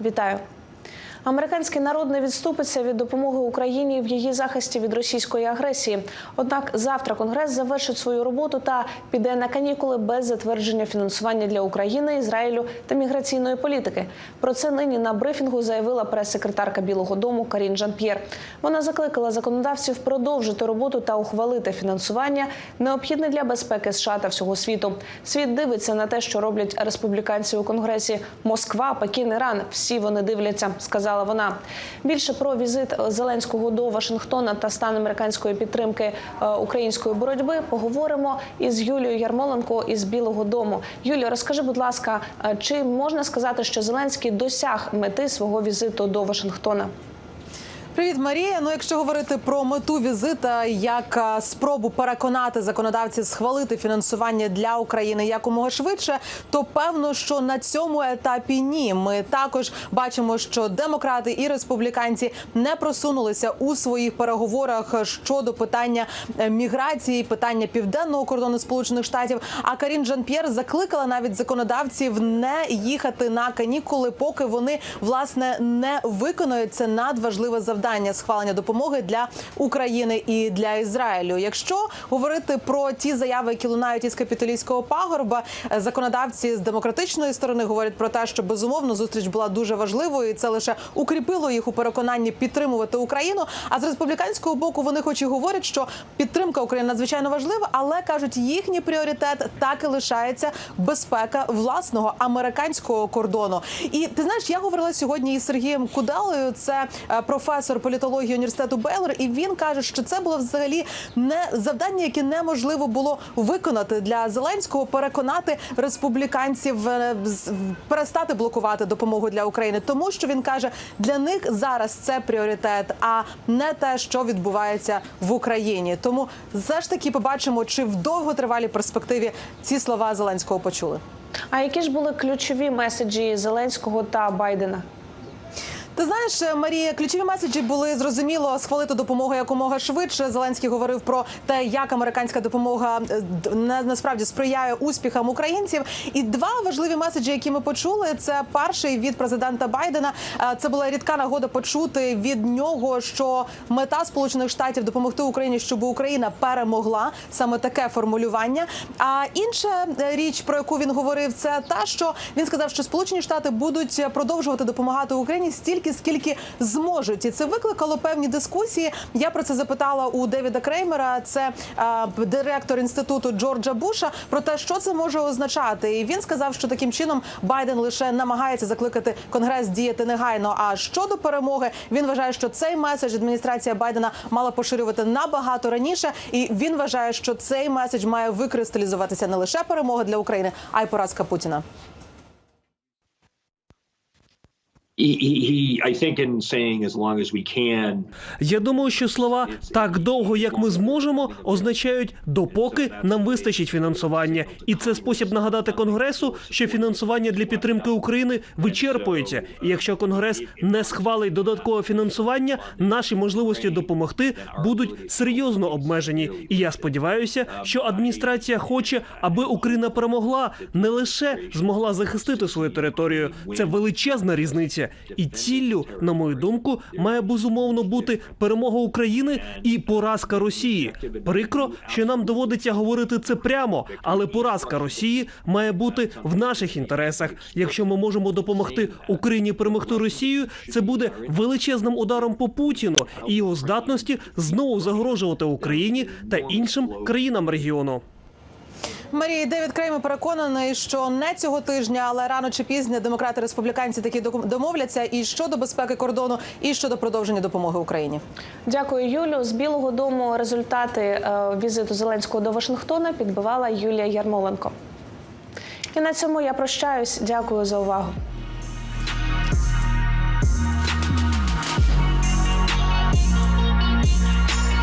Вітаю. Американський народ не відступиться від допомоги Україні в її захисті від російської агресії. Однак завтра Конгрес завершить свою роботу та піде на канікули без затвердження фінансування для України, Ізраїлю та міграційної політики. Про це нині на брифінгу заявила прес-секретарка Білого Дому Карін Жан-П'єр. Вона закликала законодавців продовжити роботу та ухвалити фінансування, необхідне для безпеки США та всього світу. Світ дивиться на те, що роблять республіканці у конгресі. Москва, Пекін, Іран всі вони дивляться, сказала вона. Більше про візит Зеленського до Вашингтона та стан американської підтримки е, української боротьби поговоримо із Юлією Ярмоленко із Білого Дому. Юлія, розкажи, будь ласка, е, чи можна сказати, що Зеленський досяг мети свого візиту до Вашингтона? Привіт, Марія. Ну, якщо говорити про мету візита як спробу переконати законодавців схвалити фінансування для України якомога швидше, то певно, що на цьому етапі ні. Ми також бачимо, що демократи і республіканці не просунулися у своїх переговорах щодо питання е, міграції, питання південного кордону Сполучених Штатів. А Карін Жан-П'єр закликала навіть законодавців не їхати на канікули, поки вони власне не виконують це надважливе завдання схвалення допомоги для України і для Ізраїлю. Якщо говорити про ті заяви, які лунають із капітолійського пагорба, е, законодавці з демократичної сторони говорять про те, що безумовно зустріч була дуже важливою, і це лише укріпило їх у переконанні підтримувати Україну. А з республіканського боку вони хоч і говорять, що підтримка України надзвичайно важлива, але кажуть, їхній пріоритет так і лишається безпека власного американського кордону. І ти знаєш, я говорила сьогодні із Сергієм Куделою, це е, професор політології університету Бейлор, і він каже, що це було взагалі не завдання, яке неможливо було виконати для Зеленського, переконати республіканців е, перестати блокувати допомогу для України, тому що він каже, для них зараз це пріоритет, а не те, що відбувається в Україні. Тому все ж таки побачимо, чи в довготривалій перспективі ці слова Зеленського почули. А які ж були ключові меседжі Зеленського та Байдена? Ти знаєш, е, Марія, ключові меседжі були зрозуміло схвалити допомогу якомога швидше. Зеленський говорив про те, як американська допомога е, насправді сприяє успіхам українців. І два важливі меседжі, які ми почули, це перший від президента Байдена. Е, Це була рідка нагода почути від нього, що мета Сполучених Штатів допомогти Україні, щоб Україна перемогла саме таке формулювання. А інша річ, про яку він говорив, це та, що він сказав, що Сполучені Штати будуть продовжувати допомагати Україні стільки, скільки зможуть, і це викликало певні дискусії. Я про це запитала у Девіда Креймера, це е, директор інституту Джорджа Буша, про те, що це може означати. І він сказав, що таким чином Байден лише намагається закликати Конгрес діяти негайно. А щодо перемоги, він вважає, що цей меседж адміністрація Байдена мала поширювати набагато раніше, і він вважає, що цей меседж має викристалізуватися не лише перемога для України, а й поразка Путіна. Я думаю, що слова так довго, як ми зможемо, означають допоки нам вистачить фінансування, і це спосіб нагадати конгресу, що фінансування для підтримки України вичерпується. І якщо конгрес не схвалить додаткове фінансування, наші можливості допомогти будуть серйозно обмежені. І я сподіваюся, що адміністрація хоче, аби Україна перемогла, не лише змогла захистити свою територію. Це величезна різниця. І ціллю, на мою думку, має безумовно бути перемога України і поразка Росії. Прикро, що нам доводиться говорити це прямо, але поразка Росії має бути в наших інтересах. Якщо ми можемо допомогти Україні перемогти Росію, це буде величезним ударом по Путіну і його здатності знову загрожувати Україні та іншим країнам регіону. Марія Девід Креймер переконаний, що не цього тижня, але рано чи пізно демократи республіканці такі домовляться і щодо безпеки кордону, і щодо продовження допомоги Україні. Дякую, Юлю. З Білого Дому результати е, візиту Зеленського до Вашингтона підбивала Юлія Ярмоленко. І на цьому я прощаюсь. Дякую за увагу.